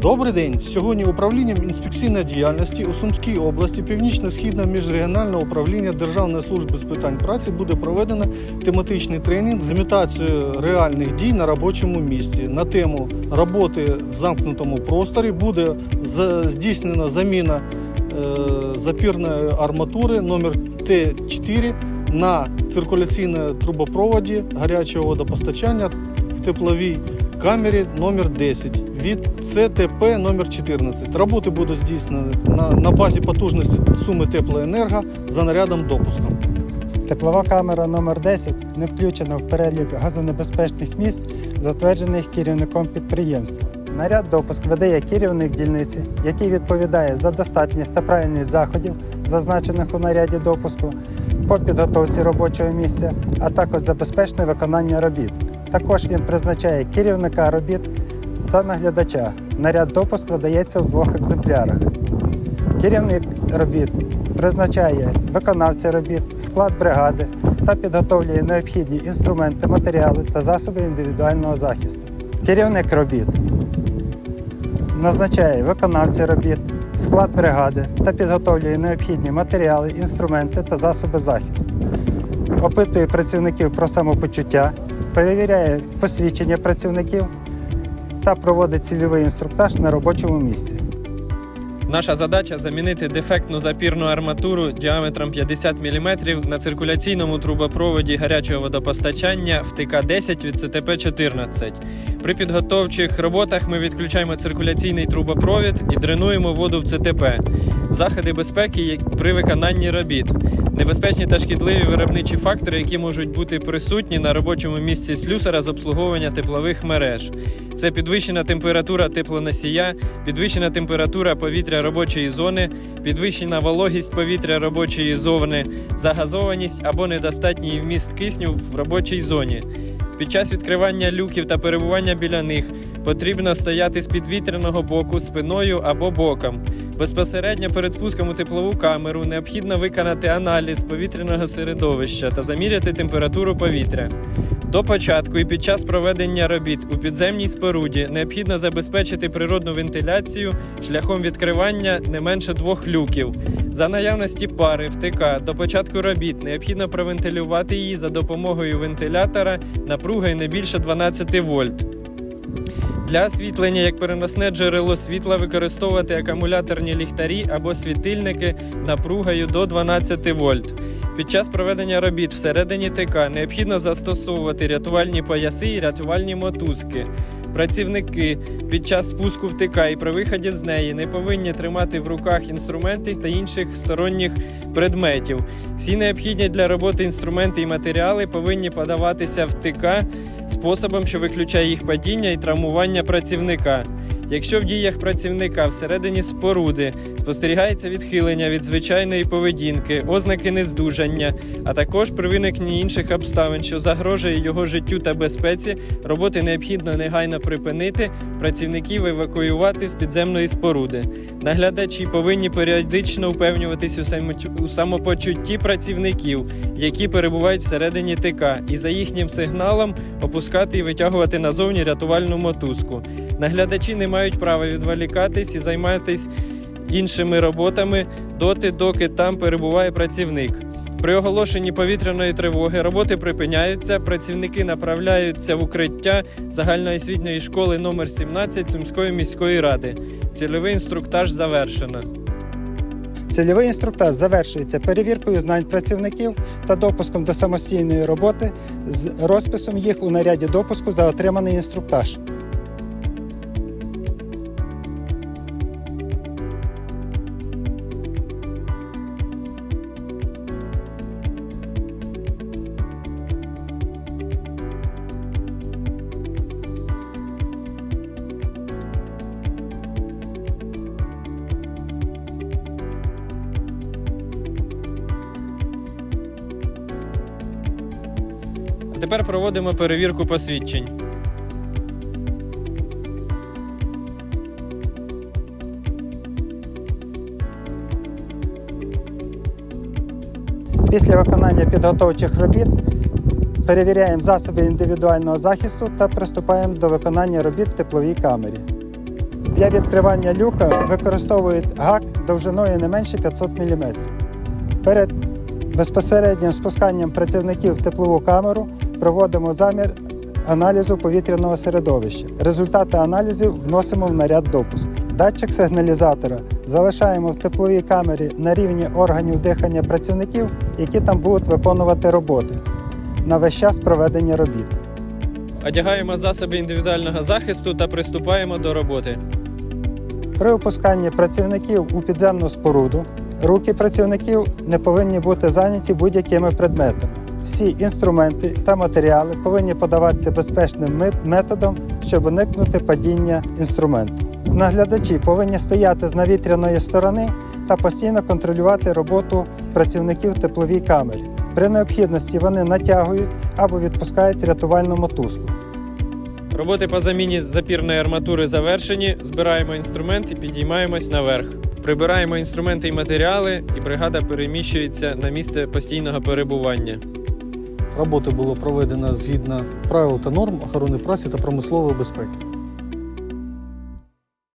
Добрий день! Сьогодні управлінням інспекційної діяльності у Сумській області Північно-Східне міжрегіональне управління Державної служби з питань праці буде проведено тематичний тренінг з імітацією реальних дій на робочому місці. На тему роботи в замкнутому просторі буде здійснена заміна е, запірної арматури номер Т4 на циркуляційному трубопроводі гарячого водопостачання в тепловій камері номер 10 від ЦТП номер 14. Роботи будуть здійснені на, на базі потужності суми теплоенерго за нарядом допуском. Теплова камера номер 10 не включена в перелік газонебезпечних місць, затверджених керівником підприємства. Наряд допуск видає керівник дільниці, який відповідає за достатність та правильність заходів, зазначених у наряді допуску, по підготовці робочого місця, а також за безпечне виконання робіт. Також він призначає керівника робіт та наглядача. Наряд допуск видається в двох екземплярах. Керівник робіт призначає виконавця робіт, склад бригади та підготовлює необхідні інструменти, матеріали та засоби індивідуального захисту. Керівник робіт назначає виконавця робіт, склад бригади та підготовлює необхідні матеріали, інструменти та засоби захисту. Опитує працівників про самопочуття, перевіряє посвідчення працівників та проводить цільовий інструктаж на робочому місці. Наша задача замінити дефектну запірну арматуру діаметром 50 мм на циркуляційному трубопроводі гарячого водопостачання в ТК-10 від ЦТП-14. При підготовчих роботах ми відключаємо циркуляційний трубопровід і дренуємо воду в ЦТП. Заходи безпеки при виконанні робіт. Небезпечні та шкідливі виробничі фактори, які можуть бути присутні на робочому місці слюсара з обслуговування теплових мереж. Це підвищена температура теплоносія, підвищена температура повітря робочої зони, підвищена вологість повітря робочої зони, загазованість або недостатній вміст кисню в робочій зоні. Під час відкривання люків та перебування біля них потрібно стояти з підвітряного боку спиною або боком. Безпосередньо перед спуском у теплову камеру необхідно виконати аналіз повітряного середовища та заміряти температуру повітря. До початку і під час проведення робіт у підземній споруді необхідно забезпечити природну вентиляцію шляхом відкривання не менше двох люків. За наявності пари ВТК до початку робіт необхідно провентилювати її за допомогою вентилятора напругою не більше 12 вольт. Для освітлення як переносне джерело світла використовувати акумуляторні ліхтарі або світильники напругою до 12 вольт. Під час проведення робіт всередині ТК необхідно застосовувати рятувальні пояси і рятувальні мотузки. Працівники під час спуску в ТК і при виході з неї не повинні тримати в руках інструменти та інших сторонніх предметів. Всі необхідні для роботи інструменти і матеріали повинні подаватися в ТК способом, що виключає їх падіння і травмування працівника. Якщо в діях працівника всередині споруди спостерігається відхилення від звичайної поведінки, ознаки нездужання, а також при виникненні інших обставин, що загрожує його життю та безпеці, роботи необхідно негайно припинити, працівників евакуювати з підземної споруди. Наглядачі повинні періодично упевнюватись у самопочутті працівників, які перебувають всередині ТК, і за їхнім сигналом опускати і витягувати назовні рятувальну мотузку. Наглядачі не мають права відволікатись і займатися іншими роботами доти, доки там перебуває працівник. При оголошенні повітряної тривоги роботи припиняються, працівники направляються в укриття загальноосвітньої школи номер 17 Сумської міської ради. Цільовий інструктаж завершено. Цільовий інструктаж завершується перевіркою знань працівників та допуском до самостійної роботи з розписом їх у наряді допуску за отриманий інструктаж. Тепер проводимо перевірку посвідчень. Після виконання підготовчих робіт перевіряємо засоби індивідуального захисту та приступаємо до виконання робіт в тепловій камері. Для відкривання люка використовують гак довжиною не менше 500 мм. Перед безпосереднім спусканням працівників в теплову камеру проводимо замір аналізу повітряного середовища. Результати аналізів вносимо в наряд допуск. Датчик сигналізатора залишаємо в тепловій камері на рівні органів дихання працівників, які там будуть виконувати роботи на весь час проведення робіт. Одягаємо засоби індивідуального захисту та приступаємо до роботи. При опусканні працівників у підземну споруду руки працівників не повинні бути зайняті будь-якими предметами. Всі інструменти та матеріали повинні подаватися безпечним методом, щоб уникнути падіння інструменту. Наглядачі повинні стояти з навітряної сторони та постійно контролювати роботу працівників тепловій камері. При необхідності вони натягують або відпускають рятувальну мотузку. Роботи по заміні запірної арматури завершені. Збираємо інструмент і підіймаємось наверх. Прибираємо інструменти і матеріали, і бригада переміщується на місце постійного перебування. Робота було проведено згідно правил та норм охорони праці та промислової безпеки.